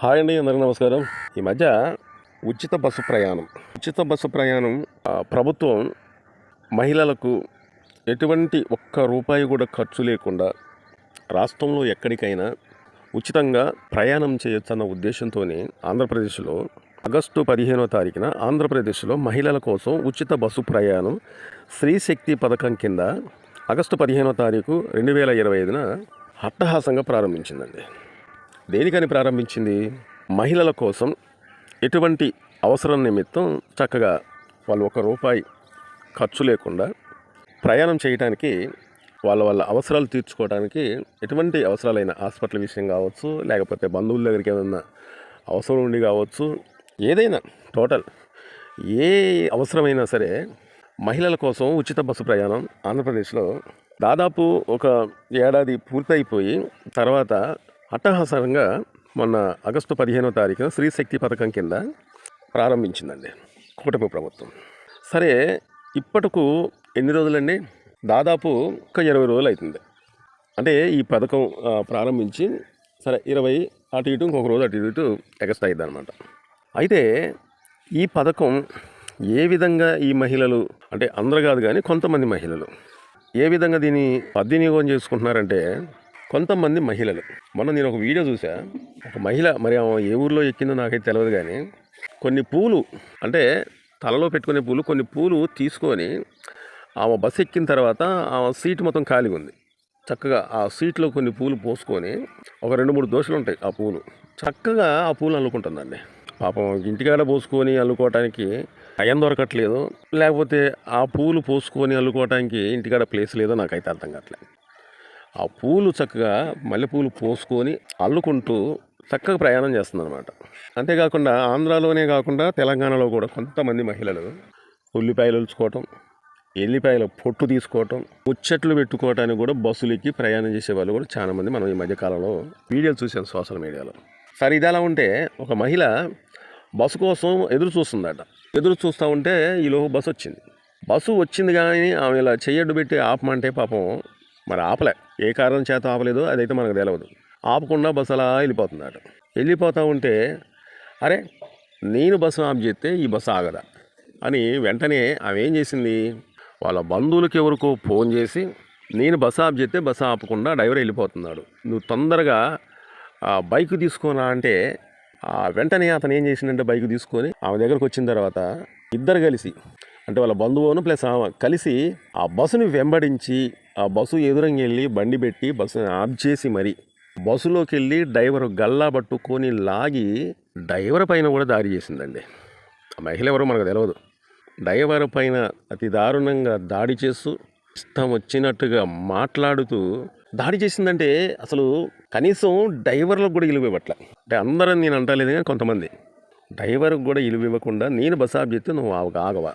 Hi అండి అందరికీ నమస్కారం. ఈ మధ్య ఉచిత బస్సు ప్రయాణం. ఉచిత బస్సు ప్రయాణం ప్రభుత్వం మహిళలకు ఎటువంటి ఒక్క రూపాయి కూడా ఖర్చు లేకుండా రాష్ట్రంలో ఎక్కడికైనా ఉచితంగా ప్రయాణం చేయొచ్చన్న ఉద్దేశంతో ఆంధ్రప్రదేశ్లో ఆగస్టు పదిహేనో తారీఖున ఆంధ్రప్రదేశ్లో మహిళల కోసం ఉచిత బస్సు ప్రయాణం స్త్రీ శక్తి పథకం కింద ఆగస్టు పదిహేనో తారీఖు రెండు వేల ఇరవై ఐదున అట్టహాసంగా ప్రారంభించిందండి. దేనికని ప్రారంభించింది? మహిళల కోసం ఎటువంటి అవసరం నిమిత్తం చక్కగా వాళ్ళు ఒక రూపాయి ఖర్చు లేకుండా ప్రయాణం చేయడానికి వాళ్ళ వాళ్ళ అవసరాలు తీర్చుకోవడానికి ఎటువంటి అవసరాలైన హాస్పిటల్ విషయం కావచ్చు లేకపోతే బంధువుల దగ్గరికి ఏదన్నా అవసరం ఉండి కావచ్చు ఏదైనా టోటల్ ఏ అవసరమైనా సరే మహిళల కోసం ఉచిత బస్సు ప్రయాణం ఆంధ్రప్రదేశ్లో దాదాపు ఒక ఏడాది పూర్తయిపోయి తర్వాత అట్టహాసరంగా మొన్న ఆగస్టు పదిహేనో తారీఖున స్త్రీ శక్తి పథకం కింద ప్రారంభించిందండి కూటమి ప్రభుత్వం. సరే ఇప్పటికు ఎన్ని రోజులండి? దాదాపు ఒక ఇరవై రోజులు అవుతుంది అంటే ఈ పథకం ప్రారంభించి సరే ఇరవై అటు ఇటు ఇంకొక రోజు అటు ఇటు ఎగస్ట్ అయింది అనమాట అయితే ఈ పథకం ఏ విధంగా ఈ మహిళలు అంటే అందరు కాదు కానీ కొంతమంది మహిళలు ఏ విధంగా దీన్ని పద్వినియోగం చేసుకుంటున్నారంటే కొంతమంది మహిళలు. మొన్న నేను ఒక వీడియో చూసా ఒక మహిళ మరి ఏ ఊర్లో ఎక్కిందో నాకైతే తెలియదు కానీ కొన్ని పూలు అంటే తలలో పెట్టుకునే పూలు కొన్ని పూలు తీసుకొని ఆమె బస్సు ఎక్కిన తర్వాత ఆమె సీట్ మొత్తం ఖాళీగా ఉంది. చక్కగా ఆ సీట్లో కొన్ని పూలు పోసుకొని ఒక రెండు మూడు దోశలు ఉంటాయి ఆ పూలు. చక్కగా ఆ పూలు అల్లుకుంటుందండి. పాపం ఇంటికాడ పోసుకొని అల్లుకోవటానికి టైం దొరకట్లేదు. లేకపోతే ఆ పూలు పోసుకొని అల్లుకోవటానికి ఇంటికాడ ప్లేస్ లేదో నాకైతే అర్థం కావట్లేదు. ఆ పూలు చక్కగా మల్లెపూలు పోసుకొని అల్లుకుంటూ చక్కగా ప్రయాణం చేస్తుందన్నమాట. అంతేకాకుండా ఆంధ్రాలోనే కాకుండా తెలంగాణలో కూడా కొంతమంది మహిళలు ఉల్లిపాయలు ఉల్చుకోవటం ఎల్లిపాయల పొట్టు తీసుకోవటం ముచ్చట్లు పెట్టుకోవటానికి కూడా బస్సులకి ప్రయాణం చేసే వాళ్ళు కూడా చాలామంది మనం ఈ మధ్యకాలంలో వీడియోలు చూసాం సోషల్ మీడియాలో. సరే ఇది ఎలా ఉంటే ఒక మహిళ బస్సు కోసం ఎదురు చూస్తుందట. ఎదురు చూస్తూ ఉంటే ఈలోపు బస్సు వచ్చింది. బస్సు వచ్చింది కానీ ఆమె ఇలా చెయ్యడ్డు పెట్టి ఆపమంటే పాపం మరి ఆపలే. ఏ కారణం చేత ఆపలేదో అదైతే మనకు తెలియదు ఆపకుండా బస్సు అలా వెళ్ళిపోతున్నాడు వెళ్ళిపోతూ ఉంటే అరే నేను బస్సు ఆఫ్ చేస్తే ఈ బస్సు ఆగదా? అని వెంటనే ఆమె ఏం చేసింది? వాళ్ళ బంధువులకి ఎవరికో ఫోన్ చేసి నేను బస్సు ఆఫ్ చేస్తే బస్సు ఆపకుండా డ్రైవర్ వెళ్ళిపోతున్నాడు. నువ్వు తొందరగా ఆ బైక్ తీసుకున్నా అంటే వెంటనే అతను ఏం చేసిందంటే బైక్ తీసుకొని ఆమె దగ్గరకు వచ్చిన తర్వాత ఇద్దరు కలిసి అంటే వాళ్ళ బంధువును ప్లస్ ఆమె కలిసి ఆ బస్సుని వెంబడించి ఆ బస్సు ఎదురంగా వెళ్ళి బండి పెట్టి బస్సుని ఆఫ్ చేసి మరి బస్సులోకి వెళ్ళి డ్రైవర్ గల్లా పట్టుకొని లాగి డ్రైవర్ పైన కూడా దాడి చేసిందండి. ఆ మహిళ ఎవరో మనకు తెలియదు డ్రైవర్ పైన అతి దారుణంగా దాడి చేస్తూ ఇష్టం వచ్చినట్టుగా మాట్లాడుతూ దాడి చేసిందంటే అసలు కనీసం డ్రైవర్లకు కూడా ఇలువ ఇవ్వట్ల. అంటే అందరం నేను అంటలేదు కానీ కొంతమంది. డ్రైవర్కి కూడా ఇలువ ఇవ్వకుండా నేను బస్సు ఆఫ్ చేస్తే నువ్వు ఆగవా?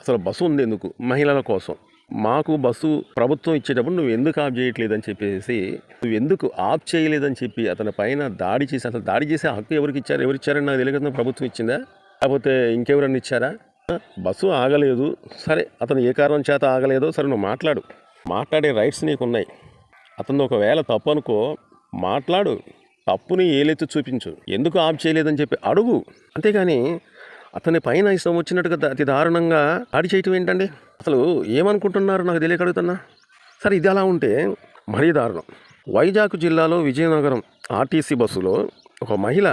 అసలు బస్సు ఉంది ఎందుకు? మహిళల కోసం. మాకు బస్సు ప్రభుత్వం ఇచ్చేటప్పుడు నువ్వు ఎందుకు ఆఫ్ చేయట్లేదని చెప్పేసి నువ్వు ఎందుకు ఆఫ్ చేయలేదని చెప్పి అతని పైన దాడి చేసి అసలు దాడి చేసే హక్కు ఎవరికి ఇచ్చారు ఎవరు ఇచ్చారని నాకు తెలియకుండా ప్రభుత్వం ఇచ్చిందా? లేకపోతే ఇంకెవరన్నా ఇచ్చారా? బస్సు ఆగలేదు. సరే అతను ఏ కారణం చేత ఆగలేదో సరే నువ్వు మాట్లాడు. మాట్లాడే రైట్స్ నీకు ఉన్నాయి. అతను ఒకవేళ తప్పు అనుకో మాట్లాడు. తప్పుని ఏలెత్తి చూపించు. ఎందుకు ఆఫ్ చేయలేదని చెప్పి అడుగు. అంతేగాని అతని పైన ఇష్టం వచ్చినట్టుగా అతి దారుణంగా దాడి చేయటం ఏంటండి? అసలు ఏమనుకుంటున్నారు నాకు తెలియక అడుగుతున్నా సరే ఇది అలా ఉంటే మరీ దారుణం. వైజాగ్ జిల్లాలో విజయనగరం ఆర్టీసీ బస్సులో ఒక మహిళ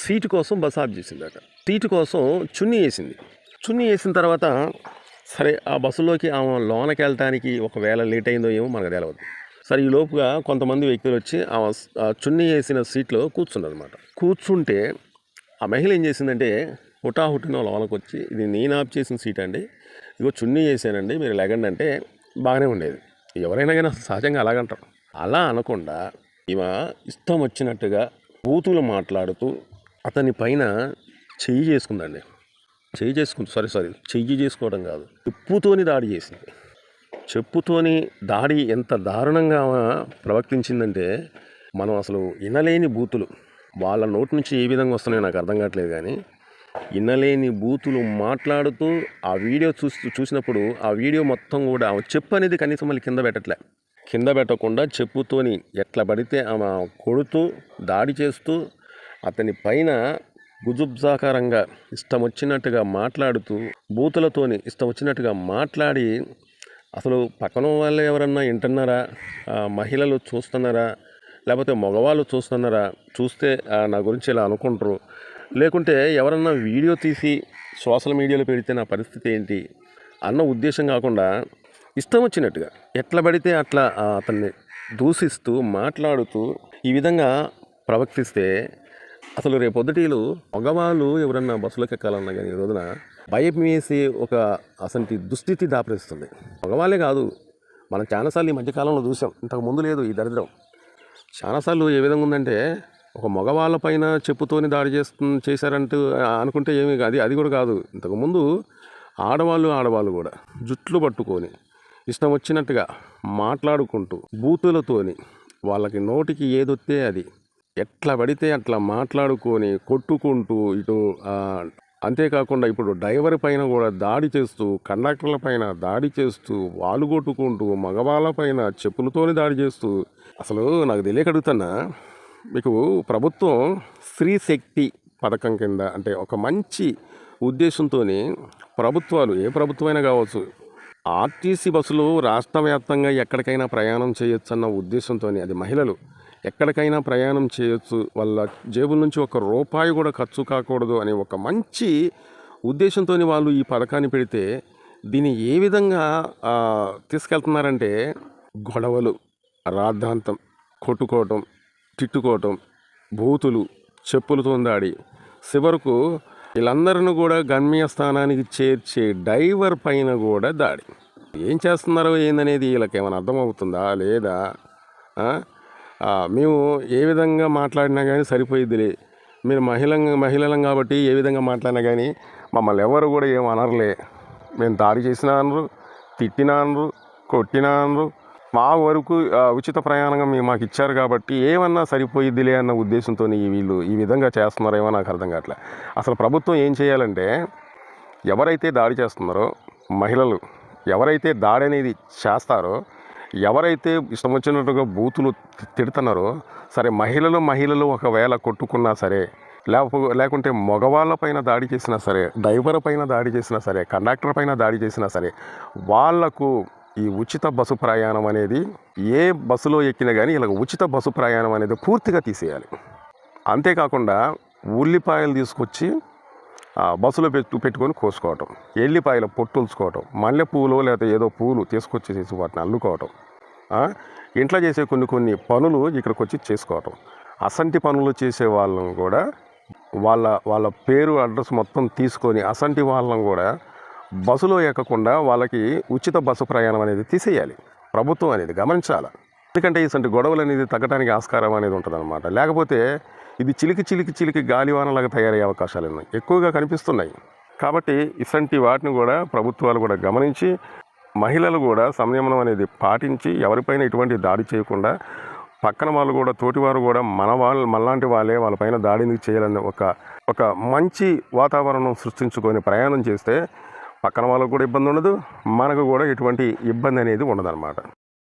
సీటు కోసం బస్ ఆఫ్ చేసిందట. సీటు కోసం చున్నీ వేసింది. చున్నీ వేసిన తర్వాత సరే ఆ బస్సులోకి ఆమె లోనకి వెళ్ళటానికి ఒకవేళ లేట్ అయిందో ఏమో మనకు తెలియదు సరే ఈ లోపుగా కొంతమంది వ్యక్తులు వచ్చి ఆమె ఆ చున్నీ వేసిన సీట్లో కూర్చుందనమాట కూర్చుంటే ఆ మహిళ ఏం చేసిందంటే హుటాహుటిన లోనకి వచ్చి ఇది నేను ఆఫ్ చేసిన సీట్ అండి? ఇదిగో చున్నీ చేశానండి మీరు లెగండి అంటే బాగానే ఉండేది. ఎవరైనా కానీ సహజంగా అలాగంటారు అలా అనకుండా ఇవ ఇష్టం వచ్చినట్టుగా బూతులు మాట్లాడుతూ అతని పైన చెయ్యి చేసుకుందండి. చెయ్యి చేసుకుంది. సారీ సారీ చెయ్యి చేసుకోవడం కాదు. చెప్పుతోని దాడి చేసింది. చెప్పుతోని దాడి ఎంత దారుణంగా ప్రవర్తించిందంటే మనం అసలు వినలేని బూతులు. వాళ్ళ నోటి నుంచి ఏ విధంగా వస్తున్నాయో నాకు అర్థం కావట్లేదు కానీ వినలేని బూతులు మాట్లాడుతూ ఆ వీడియో చూసి చూసినప్పుడు ఆ వీడియో మొత్తం కూడా ఆమె చెప్పు అనేది కనీసం మళ్ళీ కింద పెట్టట్లే. కింద పెట్టకుండా చెప్పుతోని ఎట్లా పడితే ఆమె కొడుతూ దాడి చేస్తూ అతని పైన గుజుబ్జాకారంగా ఇష్టం వచ్చినట్టుగా మాట్లాడుతూ బూతులతోని ఇష్టం వచ్చినట్టుగా మాట్లాడి అసలు పక్కన వాళ్ళు ఎవరన్నా వింటున్నారా? ఆ, మహిళలు చూస్తున్నారా? లేకపోతే మగవాళ్ళు చూస్తున్నారా? చూస్తే నా గురించి ఇలా అనుకుంటారు. లేకుంటే ఎవరన్నా వీడియో తీసి సోషల్ మీడియాలో పెడితే నా పరిస్థితి ఏంటి? అన్న ఉద్దేశం కాకుండా ఇష్టం వచ్చినట్టుగా ఎట్లా పడితే అట్లా అతన్ని దూషిస్తూ మాట్లాడుతూ ఈ విధంగా ప్రవర్తిస్తే అసలు రేపొద్దుటీలు మగవాళ్ళు ఎవరన్నా బస్సులకు ఎక్కాలన్నా కానీ ఈ రోజున భయం వేసి ఒక అసంటి దుస్థితి దాపరిస్తుంది. మగవాళ్ళే కాదు మనం చాలాసార్లు ఈ మధ్యకాలంలో చూసాం. ఇంతకు ముందు లేదు ఈ దరిద్రం. చాలాసార్లు ఏ విధంగా ఉందంటే ఒక మగవాళ్ళ పైన చెప్పుతోని దాడి చేస్తు చేశారంటూ అనుకుంటే ఏమీ అది అది కూడా కాదు. ఇంతకుముందు ఆడవాళ్ళు ఆడవాళ్ళు కూడా జుట్లు పట్టుకొని ఇష్టం వచ్చినట్టుగా మాట్లాడుకుంటూ బూతులతోని వాళ్ళకి నోటికి ఏదొస్తే అది ఎట్లా పడితే అట్లా మాట్లాడుకొని కొట్టుకుంటూ ఇటు అంతేకాకుండా ఇప్పుడు డ్రైవర్ పైన కూడా దాడి చేస్తూ కండక్టర్ల పైన దాడి చేస్తూ వాళ్ళు కొట్టుకుంటూ మగవాళ్ళ పైన చెప్పులతోని దాడి చేస్తూ అసలు నాకు తెలియక అడుగుతున్నా. మీకు ప్రభుత్వం స్త్రీ శక్తి పథకం కింద అంటే ఒక మంచి ఉద్దేశంతో ప్రభుత్వాలు ఏ ప్రభుత్వమైనా కావచ్చు ఆర్టీసీ బస్సులు రాష్ట్ర వ్యాప్తంగా ఎక్కడికైనా ప్రయాణం చేయొచ్చు అన్న ఉద్దేశంతో అది మహిళలు ఎక్కడికైనా ప్రయాణం చేయొచ్చు వాళ్ళ జేబుల నుంచి ఒక రూపాయి కూడా ఖర్చు కాకూడదు అనే ఒక మంచి ఉద్దేశంతో వాళ్ళు ఈ పథకాన్ని పెడితే దీన్ని ఏ విధంగా తీసుకెళ్తున్నారంటే గొడవలు. రాద్ధాంతం కొట్టుకోవటం తిట్టుకోవటం బూతులు చెప్పులతో దాడి. చివరకు వీళ్ళందరిని కూడా గమ్యస్థానానికి చేర్చే డైవర్ పైన కూడా దాడి. ఏం చేస్తున్నారో ఏందనేది వీళ్ళకి ఏమైనా అర్థమవుతుందా? లేదా? మేము ఏ విధంగా మాట్లాడినా కానీ సరిపోయిద్దిలే. మీరు మహిళ మహిళలం కాబట్టి ఏ విధంగా మాట్లాడినా కానీ మమ్మల్ని ఎవరు కూడా ఏం అనరులే. మేము దాడి చేసినా అనరు తిట్టినా అనరు కొట్టినా అనరు. మా వరకు ఉచిత ప్రయాణంగా మీరు మాకు ఇచ్చారు కాబట్టి ఏమన్నా సరిపోయిద్దిలే అన్న ఉద్దేశంతో వీళ్ళు ఈ విధంగా చేస్తున్నారేమో నాకు అర్థం కావట్లే. అసలు ప్రభుత్వం ఏం చేయాలంటే ఎవరైతే దాడి చేస్తున్నారో మహిళలు ఎవరైతే దాడి అనేది చేస్తారో ఎవరైతే ఇష్టం వచ్చినట్టుగా బూతులు తిడుతున్నారో సరే మహిళలు మహిళలు ఒకవేళ కొట్టుకున్నా సరే లేకపో లేకుంటే మగవాళ్ళ పైన దాడి చేసినా సరే డ్రైవర్ పైన దాడి చేసినా సరే కండక్టర్ పైన దాడి చేసినా సరే వాళ్ళకు ఈ ఉచిత బస్సు ప్రయాణం అనేది ఏ బస్సులో ఎక్కినా కానీ ఇలా ఉచిత బస్సు ప్రయాణం అనేది పూర్తిగా తీసేయాలి. అంతేకాకుండా ఉల్లిపాయలు తీసుకొచ్చి ఆ, బస్సులో పెట్టు పెట్టుకొని కోసుకోవటం ఎల్లిపాయల పొట్టుల్చుకోవటం మల్లెపూలు లేకపోతే ఏదో పూలు తీసుకొచ్చేసి వాటిని అల్లుకోవటం ఇంట్లో చేసే కొన్ని కొన్ని పనులు ఇక్కడికి వచ్చి చేసుకోవటం. అసంటి పనులు చేసే వాళ్ళని కూడా వాళ్ళ వాళ్ళ పేరు అడ్రస్ మొత్తం తీసుకొని అసంటి వాళ్ళని కూడా బస్సులో ఎక్కకుండా వాళ్ళకి ఉచిత బస్సు ప్రయాణం అనేది తీసేయాలి. ప్రభుత్వం అనేది గమనించాలి. ఎందుకంటే ఇసంటి గొడవలు అనేది తగ్గడానికి ఆస్కారం అనేది ఉంటుందన్నమాట. లేకపోతే ఇది చిలికి చిలికి చిలికి గాలివానలాగా తయారయ్యే అవకాశాలు ఉన్నాయి ఎక్కువగా కనిపిస్తున్నాయి. కాబట్టి ఇసంటి వాటిని కూడా ప్రభుత్వాలు కూడా గమనించి మహిళలు కూడా సంయమనం అనేది పాటించి ఎవరిపైన ఎటువంటి దాడి చేయకుండా పక్కన వాళ్ళు కూడా తోటివారు కూడా మన వాళ్ళు మనలాంటి వాళ్ళే వాళ్ళపైన దాడిని చేయాలని ఒక ఒక మంచి వాతావరణం సృష్టించుకొని ప్రయాణం చేస్తే పక్కన వాళ్ళకు కూడా ఇబ్బంది ఉండదు. మనకు కూడా ఎటువంటి ఇబ్బంది అనేది ఉండదన్నమాట.